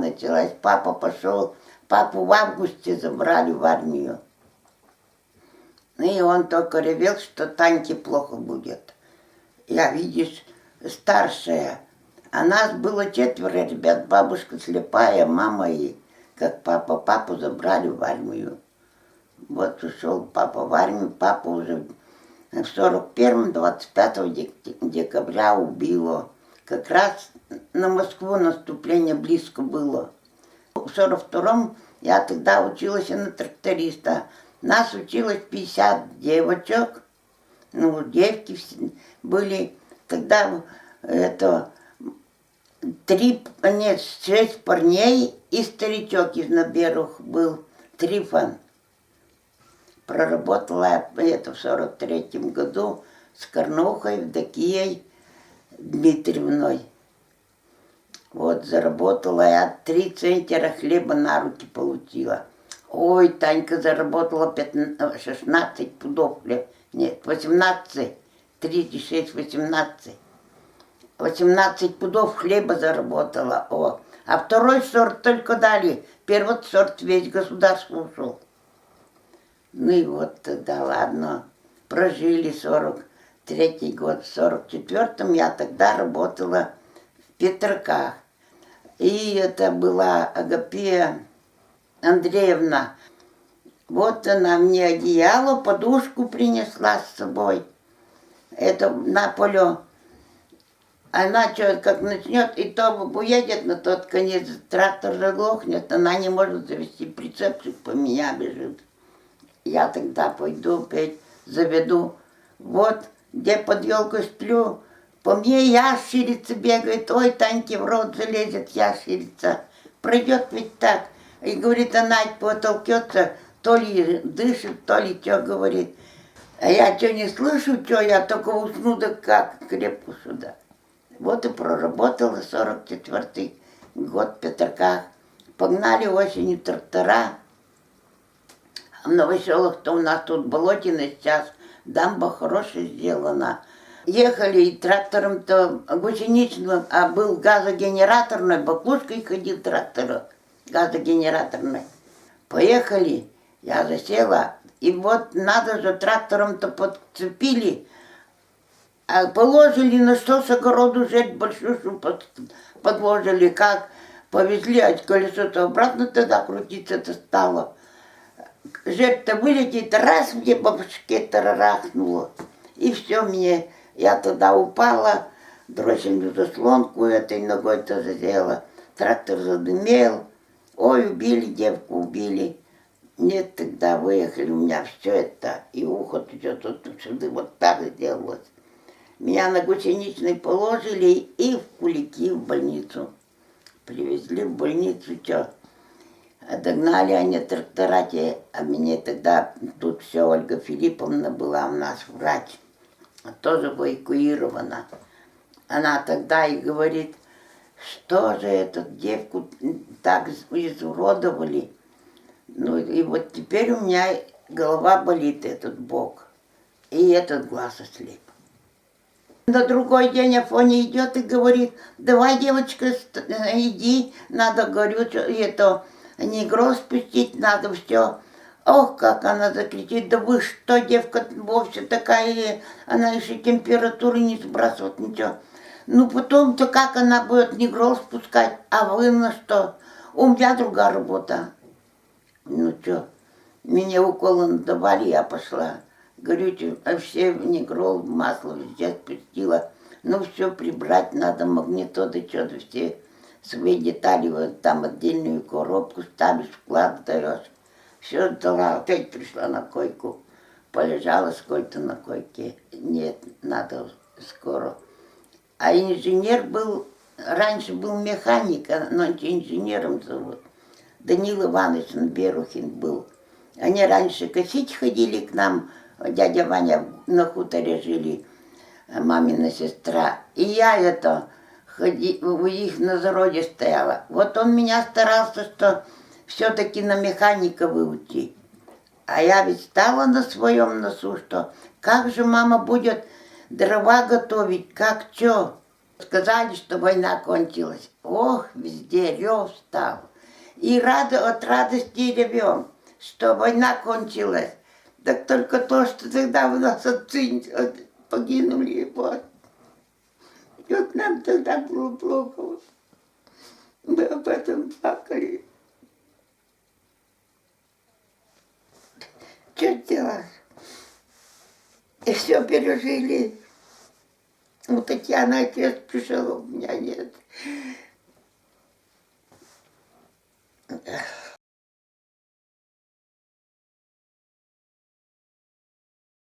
началась, папа пошел, папу в августе забрали в армию. И он только ревел, что Таньке плохо будет. Я, видишь, старшая. А нас было четверо ребят, бабушка слепая, мама и как папа. Папу забрали в армию. Вот ушел папа в армию, папа уже в 41-м, 25 декабря убило. Как раз на Москву наступление близко было. В 42-м я тогда училась на тракториста. Нас училось 50 девочек. Ну, девки были. Тогда это три, нет, шесть парней и старичок из Наберух был, Трифон. Проработала я это в сорок третьем году с Корнухой, Евдокией Дмитриевной. Вот заработала я три центнера хлеба на руки получила. Ой, Танька заработала 15, 16 пудов хлеба. Нет, 18, 36, 18. 18 пудов хлеба заработала. О. А второй сорт только дали. Первый сорт весь государство ушел. Ну и вот тогда, ладно, прожили 43 год. В 44-м я тогда работала в Петраках. И это была Агапия Андреевна. Вот она мне одеяло, подушку принесла с собой. Это на поле. Она что, как начнет, и то уедет на тот конец, трактор заглохнет, она не может завести прицепчик, по меня бежит. Я тогда пойду опять заведу. Вот, где под елкой сплю, по мне ящерица бегает, ой, Таньке в рот залезет ящерица. Пройдет ведь так. И говорит, она потолкется, то ли дышит, то ли что говорит. А я что не слышу, что я только усну, да как крепко сюда. Вот и проработала 44 год в. Погнали осенью трактора. А в Новоселах-то у нас тут болотина сейчас, дамба хорошая сделана. Ехали и трактором-то гусеничным, а был газогенераторный, баклушкой ходил трактор газогенераторный. Поехали, я засела, и вот надо же трактором-то подцепили, а положили на что с огороду жать большую под, подложили, как повезли, а колесо-то обратно тогда крутиться-то стало. Жертва вылетит, раз мне по башке тарарахнуло. И все мне, я тогда упала, дроссельную заслонку этой ногой-то задела. Трактор задымел. Ой, убили девку, убили. Нет, тогда выехали, у меня все это, и ухо все тут сюда вот так сделалось. Меня на гусеничный положили и в кулики в больницу. Привезли в больницу, что Догнали они тракторате, а мне тогда тут все Ольга Филипповна была у нас врач, тоже эвакуирована. Она тогда и говорит, что же эту девку так изуродовали. Ну и вот теперь у меня голова болит, этот бок, и этот глаз ослеп. На другой день Афоня идет и говорит, давай, девочка, иди, надо, говорю, это, негро спустить надо, все. Ох, как она закричит, да вы что, девка вовсе такая, она еще температуры не сбрасывает, ничего. Ну потом-то как она будет негро спускать, а вы на что? У меня другая работа. Ну что, мне уколы надавали, я пошла. Говорю, а все негрол, масло везде спустила. Ну все, прибрать надо, магнитоды, что-то все свои детали, вот там отдельную коробку ставишь, вклад. Все дала, опять пришла на койку. Полежала сколько на койке. Нет, надо скоро. А инженер был раньше был механик, а нынче инженером зовут. Данил Иванович Берухин был. Они раньше косить ходили к нам, дядя Ваня на хуторе жили, мамина сестра. И я это, ходи, у их на зароде стояла. Вот он меня старался, что все-таки на механика выучить. А я ведь стала на своем носу, что как же мама будет дрова готовить, как что? Сказали, что война кончилась. Ох, везде рев стал. И рада, от радости ревем, что война кончилась. Так только то, что тогда у нас отцы от- погинули. Вот. Вот нам тогда было плохо. Мы об этом плакали. Что делать? И все пережили. У Татьяны отец пришел, у меня нет. Эх.